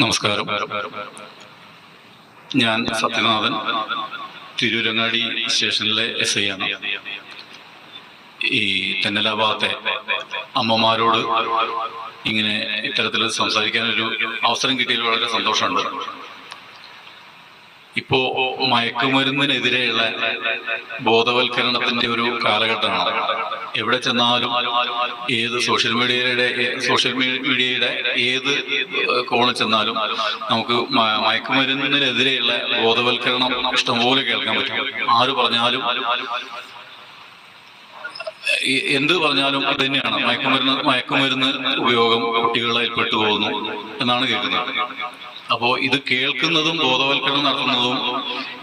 നമസ്കാരം. ഞാൻ സത്യനാഥൻ തിരൂരങ്ങാടി സ്റ്റേഷനിലെ എസ് ഐ ആണ്. ഈ തെന്നലാഭാഗത്തെ അമ്മമാരോട് ഇങ്ങനെ ഇത്തരത്തിൽ സംസാരിക്കാനൊരു അവസരം കിട്ടിയതിൽ വളരെ സന്തോഷമുണ്ട്. ഇപ്പോ മയക്കുമരുന്നിനെതിരെയുള്ള ബോധവൽക്കരണത്തിന്റെ ഒരു കാലഘട്ടമാണ്. എവിടെ ചെന്നാലും ഏത് സോഷ്യൽ മീഡിയയുടെ സോഷ്യൽ മീഡിയയുടെ ഏത് കോണിൽ ചെന്നാലും നമുക്ക് മയക്കുമരുന്നിനെതിരെയുള്ള ബോധവൽക്കരണം ഇഷ്ടംപോലെ കേൾക്കാൻ പറ്റും. ആര് പറഞ്ഞാലും എന്ത് പറഞ്ഞാലും അത് തന്നെയാണ്. മയക്കുമരുന്ന് മയക്കുമരുന്ന് ഉപയോഗം കുട്ടികളിൽ പെട്ടുപോകുന്നു എന്നാണ് കേൾക്കുന്നത്. അപ്പോ ഇത് കേൾക്കുന്നതും ബോധവൽക്കരണം നടത്തുന്നതും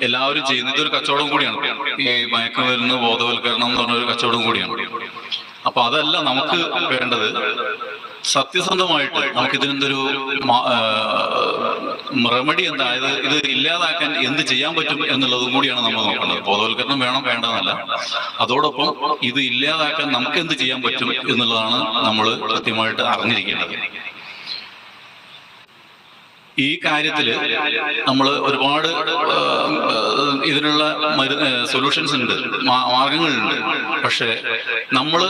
എല്ലാവരും ചെയ്യുന്നത് ഇതൊരു കച്ചവടം കൂടിയാണ്. ഈ മയക്കുമരുന്ന് ബോധവൽക്കരണം എന്ന് പറഞ്ഞ ഒരു കച്ചവടം കൂടിയാണ്. അപ്പൊ അതല്ല നമുക്ക് വേണ്ടത്. സത്യസന്ധമായിട്ട് നമുക്ക് ഇതിനെന്തൊരു റെമഡി എന്താ അതായത് ഇത് ഇല്ലാതാക്കാൻ എന്ത് ചെയ്യാൻ പറ്റും എന്നുള്ളതും കൂടിയാണ് നമ്മൾ നോക്കുന്നത് ബോധവൽക്കരണം വേണം വേണ്ടതല്ല. അതോടൊപ്പം ഇത് ഇല്ലാതാക്കാൻ നമുക്ക് എന്ത് ചെയ്യാൻ പറ്റും എന്നുള്ളതാണ് നമ്മൾ കൃത്യമായിട്ട് അറിഞ്ഞിരിക്കേണ്ടത്. ഈ കാര്യത്തിൽ നമ്മൾ ഒരുപാട് ഇതിനുള്ള മരുന്ന് സൊല്യൂഷൻസ് ഉണ്ട് മാർഗങ്ങളുണ്ട്. പക്ഷെ നമ്മൾ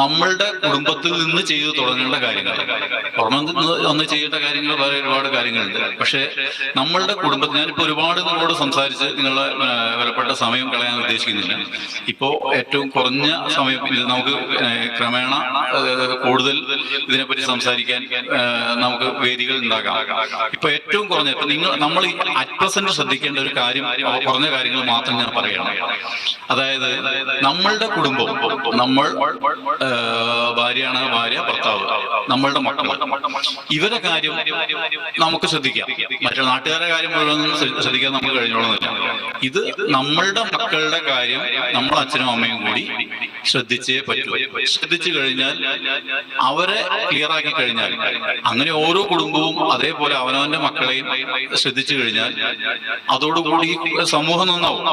നമ്മളുടെ കുടുംബത്തിൽ നിന്ന് ചെയ്തു തുടങ്ങേണ്ട കാര്യങ്ങൾ പുറമെ ഒന്ന് ചെയ്യേണ്ട കാര്യങ്ങൾ വേറെ ഒരുപാട് കാര്യങ്ങളുണ്ട്. പക്ഷെ നമ്മളുടെ കുടുംബത്തിൽ ഞാനിപ്പോ ഒരുപാട് നിങ്ങളോട് സംസാരിച്ച് നിങ്ങളെ വിലപ്പെട്ട സമയം കളയാൻ ഉദ്ദേശിക്കുന്നില്ല. ഇപ്പോ ഏറ്റവും കുറഞ്ഞ സമയം നമുക്ക് ക്രമേണ കൂടുതൽ ഇതിനെപ്പറ്റി സംസാരിക്കാൻ നമുക്ക് വേദികൾ ഉണ്ടാക്കാം. ഇപ്പൊ ഏറ്റവും കുറഞ്ഞ ഇപ്പൊ നിങ്ങൾ നമ്മൾ അറ്റ് പ്രസന്റ് ശ്രദ്ധിക്കേണ്ട ഒരു കാര്യം കുറഞ്ഞ കാര്യങ്ങൾ മാത്രം ഞാൻ പറയണം. അതായത് നമ്മളുടെ കുടുംബം നമ്മൾ ഭാര്യയാണ് ഭാര്യ ഭർത്താവ് നമ്മളുടെ മക്കൾ. ഇവരുടെ കാര്യം നമുക്ക് ശ്രദ്ധിക്കാം. മറ്റു നാട്ടുകാരുടെ കാര്യം മുഴുവൻ ശ്രദ്ധിക്കാൻ നമുക്ക് കഴിഞ്ഞോളുന്നില്ല. ഇത് നമ്മളുടെ മക്കളുടെ കാര്യം നമ്മൾ അച്ഛനും അമ്മയും കൂടി ശ്രദ്ധിച്ചേ പറ്റൂ. ശ്രദ്ധിച്ചു കഴിഞ്ഞാൽ അവരെ ക്ലിയർ ആക്കി കഴിഞ്ഞാൽ അങ്ങനെ ഓരോ കുടുംബവും അതേപോലെ അവനവന്റെ മക്കളെയും ശ്രദ്ധിച്ചു കഴിഞ്ഞാൽ അതോടുകൂടി സമൂഹം നന്നാവും.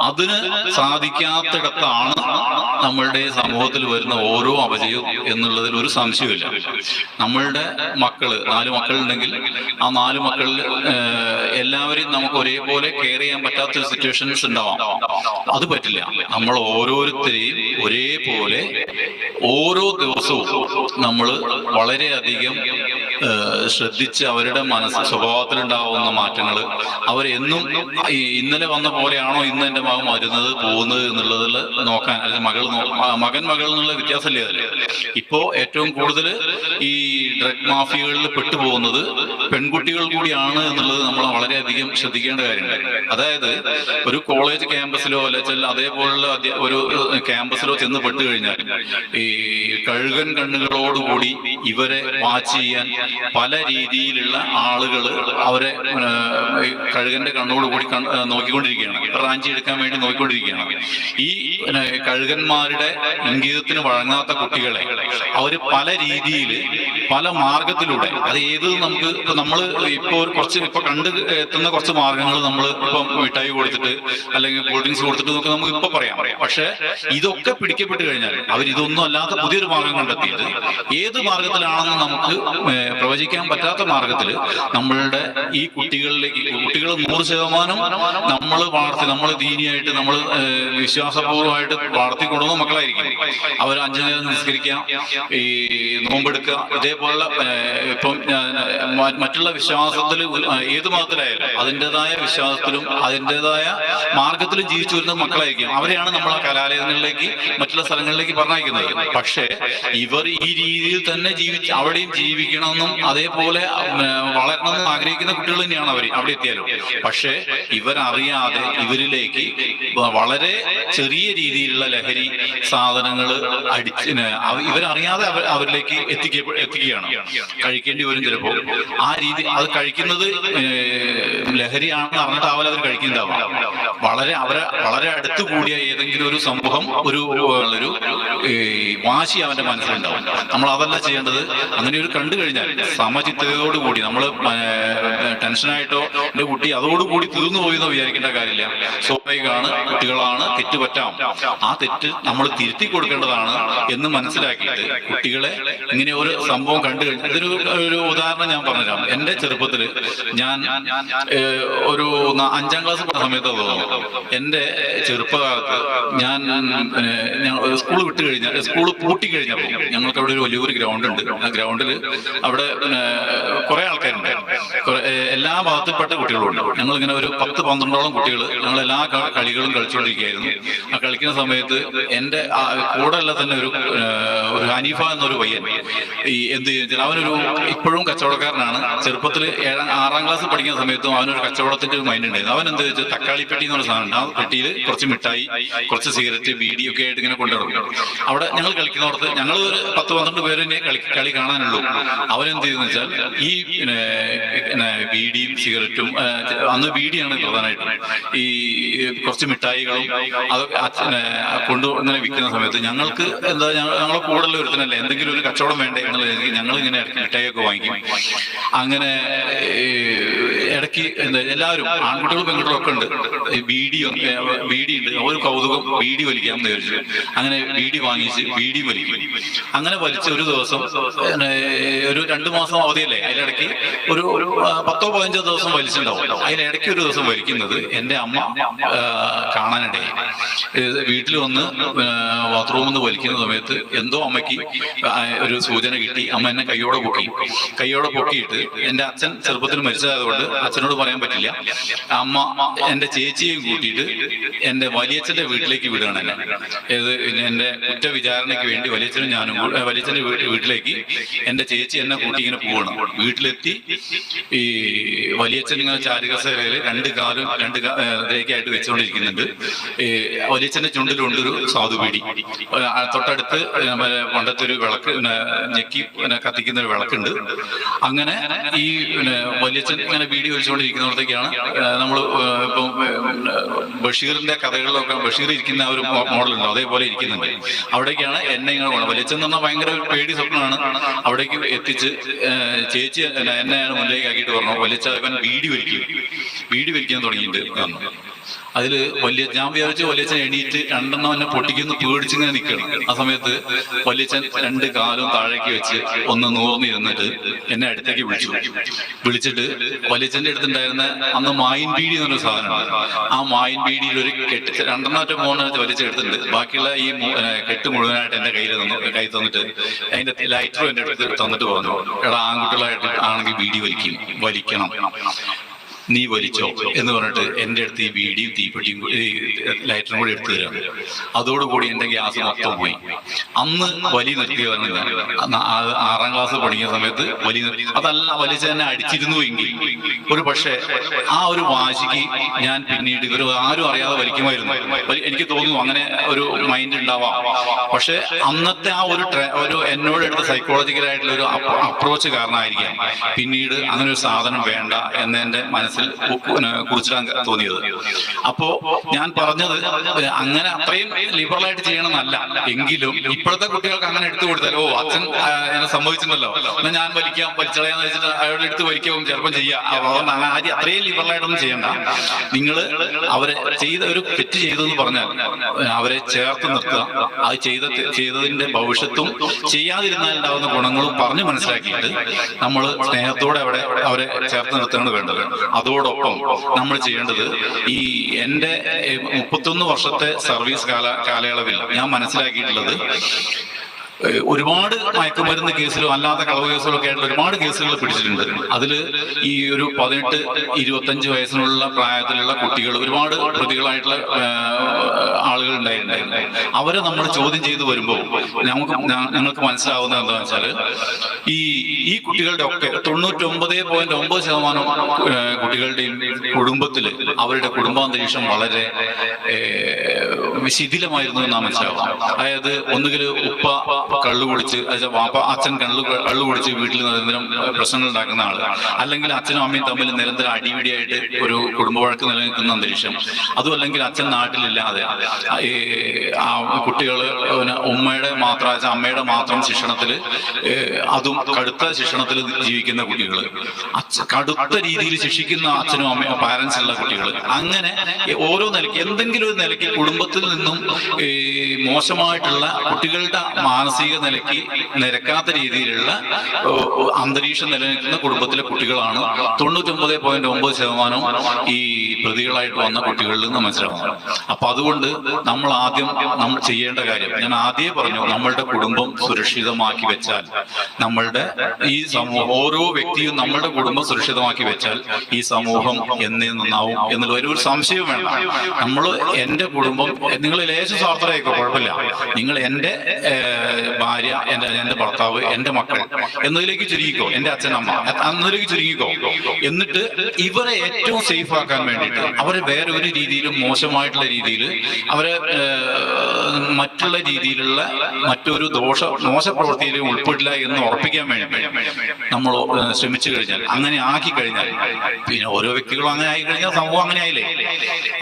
അതിന് സാധിക്കാത്തിടത്താണ് നമ്മളുടെ സമൂഹത്തിൽ വരുന്ന ഓരോ അപജയവും എന്നുള്ളതിൽ ഒരു സംശയമില്ല നമ്മളുടെ മക്കൾ നാല് മക്കളുണ്ടെങ്കിൽ ആ നാല് മക്കളിൽ എല്ലാവരെയും നമുക്ക് ഒരേപോലെ കെയർ ചെയ്യാൻ പറ്റാത്ത സിറ്റുവേഷൻസ് ഉണ്ടാവാം. അത് പറ്റില്ല. നമ്മൾ ഓരോരുത്തരെയും ഒരേപോലെ ഓരോ ദിവസവും നമ്മൾ വളരെയധികം ശ്രദ്ധിച്ച് അവരുടെ മനസ്സ് സ്വഭാവത്തിലുണ്ടാവുന്ന മാറ്റങ്ങൾ അവരെന്നും ഇന്നലെ വന്ന പോലെയാണോ ഇന്ന് എന്റെ മകൻ വരുന്നത് പോകുന്നത് എന്നുള്ളതിൽ നോക്കാൻ അല്ലെങ്കിൽ മകൾ മകൻ മകൾ എന്നുള്ള വ്യത്യാസമില്ലേ അതിൽ ഇപ്പോ ഏറ്റവും കൂടുതൽ ഈ ഡ്രഗ് മാഫിയകളിൽ പെട്ടുപോകുന്നത് പെൺകുട്ടികൾ കൂടിയാണ് എന്നുള്ളത് നമ്മൾ വളരെയധികം ശ്രദ്ധിക്കേണ്ട കാര്യമാണ് അതായത് ഒരു കോളേജ് ക്യാമ്പസിലോ അല്ലെങ്കിൽ അതേപോലുള്ള ഒരു ക്യാമ്പസിലോ ചെന്ന് പെട്ട് കഴിഞ്ഞാൽ ഈ കഴുകൻ കണ്ണുകളോടുകൂടി ഇവരെ വാച്ച് ചെയ്യാൻ പല രീതിയിലുള്ള ആളുകൾ അവരെ കഴുകന്റെ കണ്ണോട് കൂടി നോക്കിക്കൊണ്ടിരിക്കുകയാണ്. റാഞ്ചി എടുക്കാൻ വേണ്ടി നോക്കിക്കൊണ്ടിരിക്കുകയാണ്. ഈ കഴുകന്മാരുടെ ഇംഗിതത്തിന് വഴങ്ങാത്ത കുട്ടികളെ അവർ പല രീതിയിൽ പല മാർഗത്തിലൂടെ അത് ഏത് നമുക്ക് നമ്മൾ ഇപ്പോൾ ഇപ്പൊ കുറച്ച് ഇപ്പൊ കണ്ട് എത്തുന്ന കുറച്ച് മാർഗങ്ങൾ നമ്മൾ ഇപ്പം മിഠായി കൊടുത്തിട്ട് അല്ലെങ്കിൽ കൂൾ ഡ്രിങ്ക്സ് കൊടുത്തിട്ട് നമുക്ക് നമുക്ക് ഇപ്പൊ പറയാം. പക്ഷെ ഇതൊക്കെ പിടിക്കപ്പെട്ട് കഴിഞ്ഞാൽ അവർ ഇതൊന്നും അല്ലാത്ത പുതിയൊരു മാർഗം കണ്ടെത്തിയിട്ട് ഏത് മാർഗത്തിലാണെന്ന് നമുക്ക് പ്രവചിക്കാൻ പറ്റാത്ത മാർഗത്തിൽ നമ്മളുടെ ഈ കുട്ടികളിലേക്ക് കുട്ടികൾ നൂറ് ശതമാനം നമ്മൾ വളർത്തി നമ്മൾ ദീനിയായിട്ട് നമ്മൾ വിശ്വാസപൂർവമായിട്ട് വളർത്തിക്കൊണ്ടുവന്ന മക്കളായിരിക്കും. അവർ അഞ്ചു നേരം നിസ്കരിക്കാം ഈ നോമ്പെടുക്കുക ഇതേപോലെ ഇപ്പം മറ്റുള്ള വിശ്വാസത്തിൽ ഏത് മതത്തിലായാലും അതിന്റെതായ വിശ്വാസത്തിലും അതിന്റെതായ മാർഗത്തിലും ജീവിച്ചു വരുന്ന മക്കളായിരിക്കും. അവരെയാണ് നമ്മൾ കലാലയങ്ങളിലേക്ക് മറ്റുള്ള സ്ഥലങ്ങളിലേക്ക് പറഞ്ഞയക്കുന്നത്. പക്ഷേ ഇവർ ഈ രീതിയിൽ തന്നെ ജീവിച്ച് അവിടെയും ജീവിക്കണമെന്നും അതേപോലെ വളരണം എന്ന് ആഗ്രഹിക്കുന്ന കുട്ടികൾ തന്നെയാണ് അവർ അവിടെ എത്തിയാലും. പക്ഷേ ഇവരറിയാതെ ഇവരിലേക്ക് വളരെ ചെറിയ രീതിയിലുള്ള ലഹരി സാധനങ്ങൾ അടിച്ച് ഇവരറിയാതെ അവർ അവരിലേക്ക് എത്തിക്ക എത്തിക്കുകയാണ്. കഴിക്കേണ്ടി വരും ചിലപ്പോൾ. ആ രീതി അത് കഴിക്കുന്നത് ലഹരിയാണെന്ന് അറിഞ്ഞിട്ടാവില്ല അവർ കഴിക്കുന്നുണ്ടാവും വളരെ അവരെ വളരെ അടുത്ത് കൂടിയ ഏതെങ്കിലും ഒരു സമൂഹം ഒരു ഒരു വാശി അവന്റെ മനസ്സിലുണ്ടാവും. നമ്മൾ അതല്ല ചെയ്യേണ്ടത്. അങ്ങനെ ഒരു കണ്ടു കഴിഞ്ഞാൽ സമചിത്തതയോടുകൂടി നമ്മൾ ടെൻഷനായിട്ടോ എന്റെ കുട്ടി അതോടുകൂടി തീർന്നു പോയി എന്ന് വിചാരിക്കേണ്ട കാര്യമില്ല. സ്വാഭാവികമാണ് കുട്ടികളാണ് തെറ്റ് പറ്റാം ആ തെറ്റ് നമ്മൾ തിരുത്തി കൊടുക്കേണ്ടതാണ് എന്ന് മനസ്സിലാക്കിയിട്ട് കുട്ടികളെ ഇങ്ങനെ ഒരു സംഭവം കണ്ടു കഴിഞ്ഞാൽ ഇതൊരു ഒരു ഉദാഹരണം ഞാൻ പറഞ്ഞുതരാം. എന്റെ ചെറുപ്പത്തിൽ ഞാൻ ഒരു അഞ്ചാം ക്ലാസ് സമയത്ത് തോന്നുന്നു. എന്റെ ചെറുപ്പകാലത്ത് ഞാൻ സ്കൂൾ വിട്ട് കഴിഞ്ഞാൽ സ്കൂൾ പൂട്ടി കഴിഞ്ഞപ്പോൾ ഞങ്ങൾക്ക് അവിടെ ഒരു വലിയൊരു ഗ്രൗണ്ട് ഉണ്ട് ആ ഗ്രൗണ്ടിൽ അവിടെ പിന്നെ കുറെ ആൾക്കാരുണ്ട്. എല്ലാ ഭാഗത്തിൽപ്പെട്ട കുട്ടികളുണ്ട്. ഞങ്ങൾ ഇങ്ങനെ ഒരു പത്ത് പന്ത്രണ്ടോളം കുട്ടികൾ ഞങ്ങൾ എല്ലാ കളികളും കളിച്ചുകൊണ്ടിരിക്കുകയായിരുന്നു ആ കളിക്കുന്ന സമയത്ത് എന്റെ കൂടെ അല്ല തന്നെ ഒരു ഒരു ഹനീഫ എന്നൊരു പയ്യൻ ഈ എന്ത് ചെയ്യുന്നത് അവനൊരു ഇപ്പോഴും കച്ചവടക്കാരനാണ്. ചെറുപ്പത്തിൽ ഏഴാം ആറാം ക്ലാസ് പഠിക്കുന്ന സമയത്തും അവനൊരു കച്ചവടത്തിന്റെ ഒരു മൈൻഡ് ഉണ്ടായിരുന്നു. അവൻ എന്ത് വെച്ചാൽ തക്കാളി പെട്ടി എന്നൊരു സാധനം ആ പെട്ടിയിൽ കുറച്ച് മിഠായി കുറച്ച് സിഗരറ്റ് ബീഡി ആയിട്ട് ഇങ്ങനെ കൊണ്ടുവരും അവിടെ ഞങ്ങൾ കളിക്കുന്നിടത്ത് ഞങ്ങൾ ഒരു പത്ത് പന്ത്രണ്ട് പേര് കളി കളി കാണാനുള്ളൂ. അവനെന്ത് ചെയ്യുന്ന വെച്ചാൽ ഈ ബീഡിയും സിഗരറ്റും അന്ന് ബീഡിയാണ് പ്രധാനമായിട്ടും. ഈ കുറച്ച് മിഠായികളും അതൊക്കെ കൊണ്ടു ഇങ്ങനെ വിൽക്കുന്ന സമയത്ത് ഞങ്ങൾക്ക് എന്താ ഞങ്ങളെ കൂടുതൽ ഒരുത്തനല്ലേ എന്തെങ്കിലും ഒരു കച്ചവടം വേണ്ടേ എന്നുള്ള ഞങ്ങൾ ഇങ്ങനെ മിഠായിയൊക്കെ വാങ്ങിക്കും. അങ്ങനെ ഇടയ്ക്ക് എല്ലാവരും ആൺകുട്ടികളും പെൺകുട്ടികളും ഒക്കെ ഉണ്ട്. ബീഡി ബീഡി ഉണ്ട്. ഒരു കൗതുകം ബീഡി വലിക്കാമെന്ന് വിചാരിച്ചു അങ്ങനെ ബീഡി വാങ്ങിച്ച് ബീഡി വലിക്കും. അങ്ങനെ വലിച്ച ഒരു ദിവസം ഒരു രണ്ടു മാസം അവധിയല്ലേ? അതിലിടയ്ക്ക് ഒരു പത്തോ പതിനഞ്ചോ ദിവസം വലിച്ചിട്ടുണ്ടാവും. അതിലിടയ്ക്ക് ഒരു ദിവസം വലിക്കുന്നത് എന്റെ അമ്മ കാണാനിടയായി. വീട്ടിൽ വന്ന് ബാത്റൂമിൽ നിന്ന് വലിക്കുന്ന സമയത്ത് എന്തോ അമ്മയ്ക്ക് ഒരു സൂചന കിട്ടി. അമ്മ എന്നെ കൈയോടെ പൊക്കി. കൈയോടെ പൊക്കിയിട്ട് എന്റെ അച്ഛൻ ചെറുപ്പത്തിൽ മരിച്ചതായതുകൊണ്ട് അച്ഛനോട് പറയാൻ പറ്റില്ല. അമ്മ എന്റെ ചേച്ചിയെയും കൂട്ടിയിട്ട് എന്റെ വലിയച്ഛന്റെ വീട്ടിലേക്ക് വിടുകയാണ് എന്നെ. ഏത് എന്റെ കുറ്റ വിചാരണയ്ക്ക് വേണ്ടി വലിയച്ഛനും ഞാനും വലിയച്ഛന്റെ വീട്ടിലേക്ക് എന്റെ ചേച്ചി എന്നെ കൂട്ടി ഇങ്ങനെ പോവാണ്. വീട്ടിലെത്തി ഈ വലിയച്ഛൻ ഇങ്ങനെ ചാരുകസേരയിൽ രണ്ട് കാലും രണ്ട് ഇതിലേക്കായിട്ട് വെച്ചുകൊണ്ടിരിക്കുന്നുണ്ട് ഈ വലിയച്ഛന്റെ ചുണ്ടിലുണ്ട് ഒരു സാധുപീടി തൊട്ടടുത്ത് പണ്ടത്തെ ഒരു വിളക്ക് ഞെക്കി കത്തിക്കുന്ന ഒരു വിളക്കുണ്ട്. അങ്ങനെ ഈ വലിയച്ഛൻ ഇങ്ങനെ വീഡിയോ വലിച്ചുകൊണ്ടിരിക്കുന്നിടത്തേക്കാണ് നമ്മൾ ഇപ്പം ബഷീറിന്റെ കഥകളിലൊക്കെ ബഷീർ ഇരിക്കുന്ന ആ ഒരു മോഡൽ ഉണ്ട് അതേപോലെ ഇരിക്കുന്നുണ്ട്. അവിടേക്കാണ് എന്നെ ഇങ്ങനെ പോകണം വലിയച്ഛൻ എന്ന് ഭയങ്കര പേടി സ്വപ്നമാണ്. അവിടേക്ക് എത്തിച്ച് ചേച്ചി എന്നെയാണ് മുന്നിലേക്ക് ആക്കിയിട്ട് പറഞ്ഞു വലിയച്ഛ ഇവൻ വീടി വലിക്കും. വീടി വലിക്കാൻ തുടങ്ങിയിട്ടുണ്ട് അതിൽ വലിയ ഞാൻ വിചാരിച്ചു വലിയച്ഛൻ എണീറ്റ് രണ്ടെണ്ണം എന്നെ പൊട്ടിക്കുന്ന പേടിച്ചിങ്ങനെ നിൽക്കണം ആ സമയത്ത് വലിയച്ഛൻ രണ്ട് കാലും താഴേക്ക് വെച്ച് ഒന്ന് നൂർന്നിരുന്നിട്ട് എന്നെ അടുത്തേക്ക് വിളിച്ചു. വിളിച്ചിട്ട് വലിയച്ഛന്റെ അടുത്തുണ്ടായിരുന്ന അന്ന് മായിൻ ബീഡി എന്നൊരു സാധനം ആ മായിൻ പീടിയിൽ ഒരു കെട്ട് രണ്ടെണ്ണം ഒറ്റ വലിച്ച എടുത്തിട്ടുണ്ട്. ബാക്കിയുള്ള ഈ കെട്ട് മുഴുവനായിട്ട് എന്റെ കയ്യിൽ തന്നു കൈ തന്നിട്ട് അതിന്റെ ലൈറ്ററും എന്റെ അടുത്ത് തന്നിട്ട് പറഞ്ഞു. എടാ ആൺകുട്ടികളായിട്ട് ആണെങ്കിൽ ബീഡി വലിക്കും വലിക്കണം. നീ വലിച്ചോ എന്ന് പറഞ്ഞിട്ട് എന്റെ അടുത്ത് ഈ വീടിയും തീപ്പെട്ടിയും ലൈറ്ററും കൂടി എടുത്തു തരാം. അതോടുകൂടി എന്റെ ഗ്യാസ് മൊത്തം പോയി. അന്ന് വലി നിർത്തിയതാണ് ഞാൻ ആറാം ക്ലാസ് പഠിക്കുന്ന സമയത്ത് വലി നിർത്തി അതല്ല വലിച്ച തന്നെ അടിച്ചിരുന്നു എങ്കിൽ. ഒരു പക്ഷേ ആ ഒരു വാശിക്ക് ഞാൻ പിന്നീട് ഒരു ആരും അറിയാതെ വലിക്കുമായിരുന്നു. എനിക്ക് തോന്നുന്നു അങ്ങനെ ഒരു മൈൻഡ് ഉണ്ടാവാം. പക്ഷെ അന്നത്തെ ആ ഒരു ഒരു എന്നോട് എടുത്ത സൈക്കോളജിക്കലായിട്ടുള്ള ഒരു അപ്രോച്ച് കാരണമായിരിക്കാം. പിന്നീട് അങ്ങനെ ഒരു സാധനം വേണ്ട എന്ന് എന്റെ മനസ്സിൽ കുറിച്ചിടാൻ തോന്നിയത്. അപ്പോ ഞാൻ പറഞ്ഞത് അങ്ങനെ അത്രയും ലിബറലായിട്ട് ചെയ്യണമെന്നല്ല. എങ്കിലും ഇപ്പോഴത്തെ കുട്ടികൾക്ക് അങ്ങനെ എടുത്തു കൊടുത്താൽ ഓ അച്ഛൻ എന്നെ സമ്മതിച്ചിട്ടുണ്ടല്ലോ. എന്നാ ഞാൻ വലിക്കാം വലിച്ചളയാന്ന് വെച്ചിട്ട് അയാളുടെ എടുത്ത് വലിക്കും ചിലപ്പം ചെയ്യാം. ആദ്യം അത്രയും ലിബറലായിട്ടൊന്നും ചെയ്യണ്ട. നിങ്ങൾ അവരെ ചെയ്ത ഒരു തെറ്റ് ചെയ്തു എന്ന് പറഞ്ഞാൽ അവരെ ചേർത്ത് നിർത്തുക. അത് ചെയ്ത ചെയ്തതിന്റെ ഭവിഷ്യത്തും ചെയ്യാതിരുന്നാൽ ഉണ്ടാവുന്ന ഗുണങ്ങളും പറഞ്ഞു മനസ്സിലാക്കിയിട്ട് നമ്മൾ സ്നേഹത്തോടെ അവിടെ അവരെ ചേർത്ത് നിർത്തുകയാണ് വേണ്ടത് അതോടൊപ്പം നമ്മൾ ചെയ്യേണ്ടത് ഈ ഏഹ്, മുപ്പത്തൊന്ന് വർഷത്തെ സർവീസ് കാല കാലയളവിൽ ഞാൻ മനസ്സിലാക്കിയിട്ടുള്ളത് ഒരുപാട് മയക്കുമരുന്ന് കേസിലും അല്ലാത്ത കളവ് കേസുകളും ഒക്കെ ആയിട്ട് ഒരുപാട് കേസുകൾ പിടിച്ചിട്ടുണ്ട്. അതിൽ ഈ ഒരു പതിനെട്ട് ഇരുപത്തഞ്ച് വയസ്സിനുള്ള പ്രായത്തിലുള്ള കുട്ടികൾ ഒരുപാട് പ്രതികളായിട്ടുള്ള ആളുകൾ ഉണ്ടായിട്ടുണ്ടായിരുന്നു അവരെ നമ്മൾ ചോദ്യം ചെയ്തു വരുമ്പോൾ നമുക്ക് ഞങ്ങൾക്ക് മനസ്സിലാവുന്ന എന്താണെന്ന് വെച്ചാൽ ഈ ഈ കുട്ടികളുടെ ഒക്കെ തൊണ്ണൂറ്റൊമ്പത് പോയിന്റ് ഒമ്പത് ശതമാനം കുട്ടികളുടെയും കുടുംബത്തിൽ അവരുടെ കുടുംബാന്തരീക്ഷം വളരെ ശിഥിലമായിരുന്നു എന്നാണ് മനസ്സിലാവുക. മനസ്സിലാവും അതായത് ഒന്നുകിൽ ഉപ്പ കള്ളു കുടിച്ച് വാപ്പ അച്ഛൻ കള്ളു കള്ളു കുടിച്ച് വീട്ടിൽ നിരന്തരം പ്രശ്നങ്ങൾ ഉണ്ടാക്കുന്ന ആൾ. അല്ലെങ്കിൽ അച്ഛനും അമ്മയും തമ്മിൽ നിരന്തരം അടിപിടിയായിട്ട് ഒരു കുടുംബ വഴക്ക് നിലനിൽക്കുന്ന അന്തരീക്ഷം. അതും അല്ലെങ്കിൽ അച്ഛൻ നാട്ടിലില്ലാതെ ഈ കുട്ടികൾ ഉമ്മയുടെ മാത്രം അച്ഛൻ അമ്മയുടെ മാത്രം ശിക്ഷണത്തിൽ അതും കടുത്ത ശിക്ഷണത്തിൽ ജീവിക്കുന്ന കുട്ടികൾ കടുത്ത രീതിയിൽ ശിക്ഷിക്കുന്ന അച്ഛനും അമ്മയും പാരന്റ്സ് ഉള്ള കുട്ടികൾ അങ്ങനെ ഓരോ നിലയ്ക്ക് എന്തെങ്കിലും ഒരു നിലയ്ക്ക് കുടുംബത്തിൽ നിന്നും ഈ മോശമായിട്ടുള്ള കുട്ടികളുടെ മാനസിക നിലയ്ക്ക് നിരക്കാത്ത രീതിയിലുള്ള അന്തരീക്ഷം നിലനിൽക്കുന്ന കുടുംബത്തിലെ കുട്ടികളാണ്. തൊണ്ണൂറ്റൊമ്പത് പോയിന്റ് ഒമ്പത് ശതമാനം ഈ പ്രതികളായിട്ട് വന്ന കുട്ടികളിൽ നിന്ന് മനസ്സിലാവുന്നത്. അപ്പൊ അതുകൊണ്ട് നമ്മൾ ആദ്യം നമ്മൾ ചെയ്യേണ്ട കാര്യം ഞാൻ ആദ്യമേ പറഞ്ഞു നമ്മളുടെ കുടുംബം സുരക്ഷിതമാക്കി വെച്ചാൽ നമ്മളുടെ ഈ സമൂഹം ഓരോ വ്യക്തിയും നമ്മളുടെ കുടുംബം സുരക്ഷിതമാക്കി വെച്ചാൽ ഈ സമൂഹം എന്നെ നന്നാവും എന്നുള്ള ഒരു സംശയം വേണ്ട. നമ്മൾ എന്റെ കുടുംബം നിങ്ങൾ ലേശ സ്വാർത്ഥരായിക്കോ കുഴപ്പമില്ല. നിങ്ങൾ ഏഹ്, ഭാര്യ എന്റെ എന്റെ ഭർത്താവ് എന്റെ മക്കൾ എന്നതിലേക്ക് ചുരുങ്ങിക്കോ. എന്റെ അച്ഛനമ്മ എന്നതിലേക്ക് ചുരുങ്ങിക്കോ. എന്നിട്ട് ഇവരെ ഏറ്റവും സേഫ് ആക്കാൻ വേണ്ടിട്ട് അവരെ വേറെ ഒരു രീതിയിലും മോശമായിട്ടുള്ള രീതിയിൽ അവരെ മറ്റുള്ള രീതിയിലുള്ള മറ്റൊരു ദോഷ മോശ പ്രവൃത്തിയിലും ഉൾപ്പെടില്ല എന്ന് ഉറപ്പിക്കാൻ വേണ്ടി നമ്മൾ ശ്രമിച്ചു കഴിഞ്ഞാൽ അങ്ങനെ ആക്കി കഴിഞ്ഞാൽ പിന്നെ ഓരോ വ്യക്തികളും അങ്ങനെ ആയി കഴിഞ്ഞാൽ സംഭവം അങ്ങനെ ആയില്ലേ?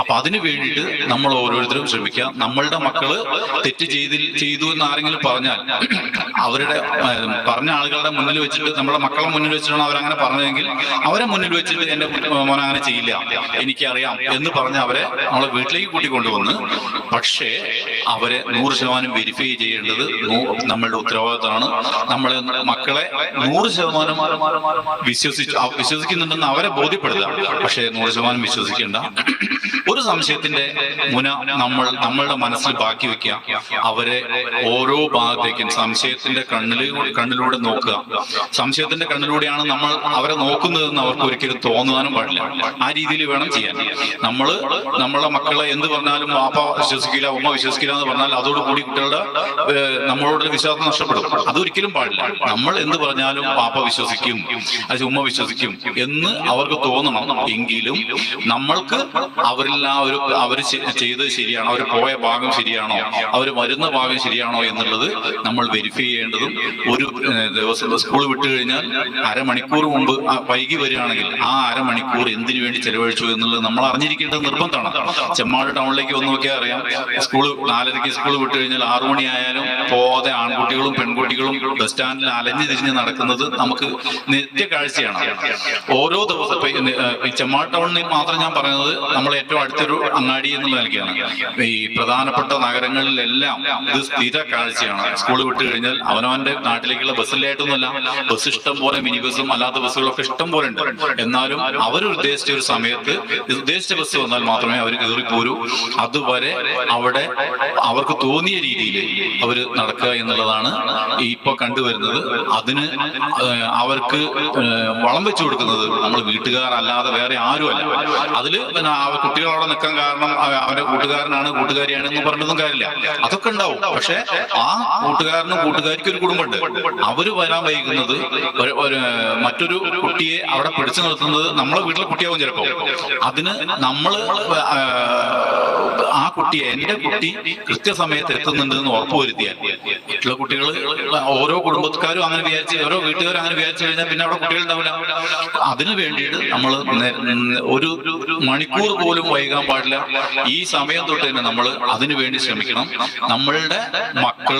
അപ്പൊ അതിനു വേണ്ടിയിട്ട് നമ്മൾ ഓരോരുത്തരും ശ്രമിക്കാം നമ്മളുടെ മക്കൾ തെറ്റ് ചെയ്തിൽ ചെയ്തു എന്ന് ആരെങ്കിലും പറഞ്ഞാൽ അവരുടെ പറഞ്ഞ ആളുകളുടെ മുന്നിൽ വെച്ചിട്ട് നമ്മുടെ മക്കളെ മുന്നിൽ വെച്ചിട്ടാണ് അവരങ്ങനെ പറഞ്ഞതെങ്കിൽ അവരെ മുന്നിൽ വെച്ചിട്ട് എന്റെ മോൻ അങ്ങനെ ചെയ്യില്ല. എനിക്കറിയാം എന്ന് പറഞ്ഞ് അവരെ നമ്മളെ വീട്ടിലേക്ക് കൂട്ടിക്കൊണ്ടുവന്ന് പക്ഷേ അവരെ നൂറ് ശതമാനം വെരിഫൈ ചെയ്യേണ്ടത് നമ്മളുടെ ഉത്തരവാദിത്തമാണ്. നമ്മളെ മക്കളെ നൂറ് ശതമാനം വിശ്വസിച്ച് വിശ്വസിക്കുന്നുണ്ടെന്ന് അവരെ ബോധ്യപ്പെടുത്തുക. പക്ഷേ നൂറ് ശതമാനം വിശ്വസിക്കേണ്ട ഒരു സംശയത്തിന്റെ മുന നമ്മൾ നമ്മളുടെ മനസ്സിൽ ബാക്കി വെക്കുക. അവരെ ഓരോ ഭാഗത്തേക്കും സംശയത്തിന്റെ കണ്ണിൽ കണ്ണിലൂടെ നോക്കുക. സംശയത്തിന്റെ കണ്ണിലൂടെയാണ് നമ്മൾ അവരെ നോക്കുന്നതെന്ന് അവർക്ക് ഒരിക്കലും തോന്നുവാനും പാടില്ല. ആ രീതിയിൽ വേണം ചെയ്യാൻ. നമ്മൾ നമ്മളെ മക്കളെ എന്ത് പറഞ്ഞാലും വാപ്പ വിശ്വസിക്കില്ല ഉമ്മ വിശ്വസിക്കില്ല എന്ന് പറഞ്ഞാൽ അതോടുകൂടി കുട്ടികളുടെ നമ്മളോട് വിശ്വാസം നഷ്ടപ്പെടും. അതൊരിക്കലും പാടില്ല. നമ്മൾ എന്ത് പറഞ്ഞാലും വാപ്പ വിശ്വസിക്കും അല്ലെങ്കിൽ ഉമ്മ വിശ്വസിക്കും എന്ന് അവർക്ക് തോന്നണം. എങ്കിലും നമ്മൾക്ക് അവരിൽ ആ ഒരു അവർ ചെയ്തത് ശരിയാണോ? അവർ പോയ ഭാഗം ശരിയാണോ? അവർ വരുന്ന ഭാഗം ശരിയാണോ എന്നുള്ളത് നമ്മൾ വെരിഫൈ ചെയ്യേണ്ടതും ഒരു ദിവസം സ്കൂൾ വിട്ടു കഴിഞ്ഞാൽ അരമണിക്കൂർ മുമ്പ് വൈകി വരികയാണെങ്കിൽ ആ അരമണിക്കൂർ എന്തിനു വേണ്ടി ചെലവഴിച്ചു എന്നുള്ളത് നമ്മൾ അറിഞ്ഞിരിക്കേണ്ടത് നിർബന്ധമാണ്. ചെമ്മാട് ടൗണിലേക്ക് വന്ന് നോക്കിയാൽ അറിയാം. സ്കൂൾ നാലരയ്ക്ക് സ്കൂൾ വിട്ടു കഴിഞ്ഞാൽ ആറു മണിയായാലും പോകാതെ ആൺകുട്ടികളും പെൺകുട്ടികളും ബസ് സ്റ്റാൻഡിൽ അലഞ്ഞു തിരിഞ്ഞ് നടക്കുന്നത് നമുക്ക് നിത്യ കാഴ്ചയാണ്. ഓരോ ദിവസം ചെമ്മാട് ടൗണിൽ മാത്രം ഞാൻ പറയുന്നത് നമ്മൾ ഏറ്റവും അടുത്തൊരു അങ്ങാടി എന്നുള്ള നിലയ്ക്കാണ് ഈ പ്രധാനപ്പെട്ട നഗരങ്ങളിലെല്ലാം ഇത് സ്ഥിര കാഴ്ചയാണ്. സ്കൂൾ വിട്ട് കഴിഞ്ഞാൽ അവനവന്റെ നാട്ടിലേക്കുള്ള ബസ്സിലായിട്ടൊന്നുമല്ല ബസ് ഇഷ്ടം പോലെ മിനി ബസ്സും അല്ലാത്ത ബസ്സുകളൊക്കെ ഇഷ്ടം പോലെ ഉണ്ട്. എന്നാലും അവർ ഉദ്ദേശിച്ച ഒരു സമയത്ത് ഉദ്ദേശിച്ച ബസ് വന്നാൽ മാത്രമേ അവർ കയറിപ്പോരൂ അതുവരെ അവിടെ അവർക്ക് തോന്നിയ രീതിയിൽ അവർ നടക്കുക എന്നുള്ളതാണ് ഇപ്പൊ കണ്ടുവരുന്നത്. അതിന് അവർക്ക് വളം വെച്ചു കൊടുക്കുന്നത് നമ്മൾ വീട്ടുകാരല്ലാതെ വേറെ ആരുമല്ല. അതിൽ പിന്നെ കുട്ടികൾ അവിടെ നിൽക്കാൻ കാരണം അവന്റെ കൂട്ടുകാരനാണ് കൂട്ടുകാരിയാണ് എന്ന് പറഞ്ഞൊന്നും കാര്യമില്ല. അതൊക്കെ ഉണ്ടാവും. പക്ഷെ ആ കൂട്ടുകാരനും കൂട്ടുകാരിക്കും ഒരു കുടുംബമുണ്ട്. അവർ വരാൻ വൈകുന്നത് മറ്റൊരു കുട്ടിയെ അവിടെ പിടിച്ചു നിർത്തുന്നത് നമ്മളെ വീട്ടിലെ കുട്ടിയാവും ചിലപ്പോ. അതിന് നമ്മൾ ആ, കുട്ടി എന്റെ കുട്ടി കൃത്യസമയത്ത് എത്തുന്നുണ്ട് എന്ന് ഉറപ്പുവരുത്തിയാൽ മറ്റുള്ള കുട്ടികൾ ഓരോ കുടുംബക്കാരും അങ്ങനെ വിചാരിച്ച് ഓരോ വീട്ടുകാരും അങ്ങനെ വിചാരിച്ചു കഴിഞ്ഞാൽ പിന്നെ അവിടെ കുട്ടികൾ ഉണ്ടാവില്ല അതിനു വേണ്ടിയിട്ട് നമ്മൾ ഒരു മണിക്കൂർ പോലും വൈകാൻ പാടില്ല. ഈ സമയം തൊട്ട് തന്നെ നമ്മൾ അതിനു വേണ്ടി ശ്രമിക്കണം. നമ്മളുടെ മക്കൾ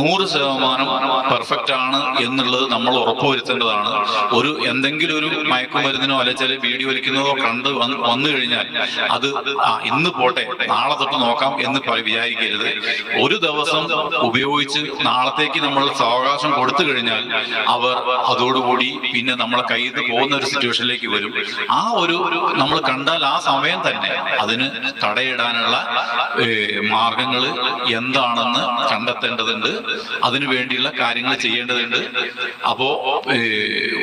നൂറ് ശതമാനം പെർഫെക്റ്റ് ആണ് എന്നുള്ളത് നമ്മൾ ഉറപ്പുവരുത്തേണ്ടതാണ്. ഒരു എന്തെങ്കിലും ഒരു മയക്കുമരുന്നിനോ അല്ലെ ചില വീഡിയോ വലിക്കുന്നതോ കണ്ട് വന്ന് കഴിഞ്ഞാൽ അത് ഇന്ന് പോട്ടെ നാളെ തൊട്ട് നോക്കാം എന്ന് വിചാരിക്കരുത്. ഒരു ദിവസം ഉപയോഗിച്ച് നാളത്തേക്ക് നമ്മൾ സാവകാശം കൊടുത്തു കഴിഞ്ഞാൽ അവർ അതോടുകൂടി പിന്നെ നമ്മളെ കയ്യിൽ നിന്ന് പോകുന്ന ഒരു സിറ്റുവേഷനിലേക്ക് വരും. ആ ഒരു നമ്മൾ കണ്ടാൽ ആ സമയം തന്നെ അതിന് തടയിടാനുള്ള മാർഗങ്ങൾ എന്താണെന്ന് കണ്ടെത്തേണ്ടതുണ്ട്. അതിനു വേണ്ടിയുള്ള കാര്യങ്ങൾ ചെയ്യേണ്ടതുണ്ട്. അപ്പോ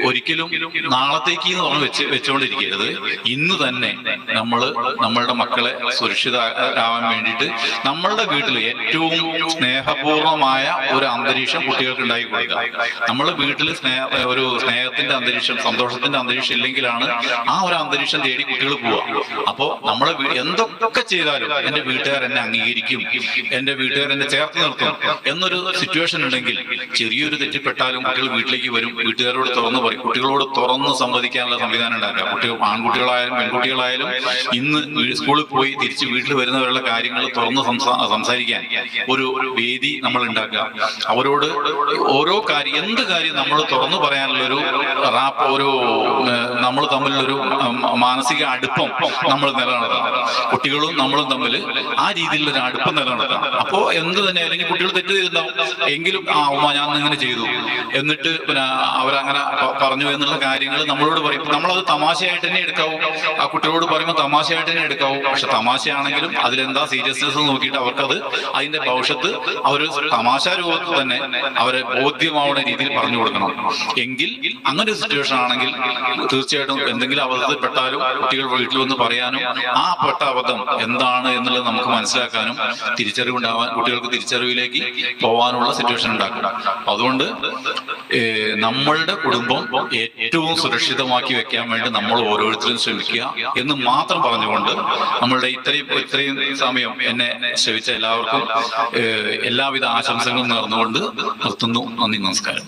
ഒരിക്കലും നാളത്തേക്ക് എന്ന് പറഞ്ഞ് വെച്ച് വെച്ചുകൊണ്ടിരിക്കരുത് ഇന്ന് തന്നെ നമ്മൾ നമ്മളുടെ മക്കളെ സുരക്ഷിതരാവാൻ വേണ്ടിയിട്ട് നമ്മളുടെ വീട്ടിൽ ഏറ്റവും സ്നേഹപൂർണമായ ഒരു അന്തരീക്ഷം കുട്ടികൾക്ക് ഉണ്ടായി കൊടുക്കുക. നമ്മളെ വീട്ടിൽ സ്നേഹ ഒരു സ്നേഹത്തിന്റെ അന്തരീക്ഷം സന്തോഷത്തിന്റെ അന്തരീക്ഷം ഇല്ലെങ്കിലാണ് ആ ഒരു അന്തരീക്ഷം തേടി കുട്ടികൾ പോവുക. അപ്പോ നമ്മൾ എന്തൊക്കെ ചെയ്താലും എന്റെ വീട്ടുകാർ എന്നെ അംഗീകരിക്കും എന്റെ വീട്ടുകാർ എന്നെ ചേർത്ത് നിർത്തും എന്നൊരു സിറ്റുവേഷൻ ഉണ്ടെങ്കിൽ ചെറിയൊരു തെറ്റിപ്പെട്ടാലും കുട്ടികൾ വീട്ടിലേക്ക് വരും വീട്ടുകാരോട് തുറന്ന് പറയും. കുട്ടികളോട് തുറന്ന് സംവദിക്കാനുള്ള സംവിധാനം ഉണ്ടാക്കുക കുട്ടികൾ ആൺകുട്ടികളായാലും പെൺകുട്ടികളായാലും ഇന്ന് സ്കൂളിൽ പോയി തിരിച്ച് വീട്ടിൽ വരുന്നവരുള്ള കാര്യങ്ങൾ തുറന്ന് സംസാരിക്കാൻ ഒരു വേദി നമ്മൾ ഉണ്ടാക്കുക. അവരോട് ഓരോ കാര്യം എന്ത് കാര്യം നമ്മൾ തുറന്നു പറയാനുള്ള ഒരു റാപ്പ് ഒരു നമ്മൾ തമ്മിലൊരു മാനസിക അടുപ്പം നമ്മൾ നിലനിർത്തണം. കുട്ടികളും നമ്മളും തമ്മിൽ ആ രീതിയിലുള്ള ഒരു അടുപ്പം നിലനിർത്തണം. അപ്പോ എന്ത് തന്നെ അല്ലെങ്കിൽ കുട്ടികൾ തെറ്റ് ചെയ്തിട്ടുണ്ടാവും. എങ്കിലും ആ ഉമ്മ ഞാൻ ഇങ്ങനെ ചെയ്തു. എന്നിട്ട് പിന്നെ അവരങ്ങനെ പറഞ്ഞു എന്നുള്ള കാര്യങ്ങൾ നമ്മളോട് പറയും. നമ്മളത് തമാശയായിട്ട് തന്നെ എടുക്കാവൂ. ആ കുട്ടികളോട് പറയുമ്പോൾ തമാശയായിട്ട് തന്നെ എടുക്കാവൂ. പക്ഷെ തമാശയാണെങ്കിലും അതിലെന്താ സീരിയസ്നെസ് നോക്കിയിട്ട് അവർക്കത് അതിന്റെ ഭവിഷ്യത്ത് അവർ തമാശ രൂപത്തിൽ തന്നെ അവരെ ബോധ്യമാവുന്ന രീതിയിൽ പറഞ്ഞു കൊടുക്കണം. എങ്കിൽ അങ്ങനെ ഒരു സിറ്റുവേഷൻ ആണെങ്കിൽ തീർച്ചയായിട്ടും എന്തെങ്കിലും അവസ്ഥപ്പെട്ടാലും കുട്ടികൾ വീട്ടിൽ വന്ന് പറയാനും പെട്ട അബദ്ധം എന്താണ് എന്നുള്ളത് നമുക്ക് മനസ്സിലാക്കാനും തിരിച്ചറിവ് ഉണ്ടാവാൻ കുട്ടികൾക്ക് തിരിച്ചറിവിലേക്ക് പോവാനുള്ള സിറ്റുവേഷൻ ഉണ്ടാക്കും. അതുകൊണ്ട് നമ്മളുടെ കുടുംബം ഏറ്റവും സുരക്ഷിതമാക്കി വെക്കാൻ വേണ്ടി നമ്മൾ ഓരോരുത്തരും ശ്രമിക്കുക എന്ന് മാത്രം പറഞ്ഞുകൊണ്ട് നമ്മളുടെ ഇത്രയും ഇത്രയും സമയം എന്നെ ശ്രമിച്ച എല്ലാവർക്കും എല്ലാവിധ ആശംസകളും നേർന്നുകൊണ്ട് നിർത്തുന്നു. നന്ദി നമസ്കാരം.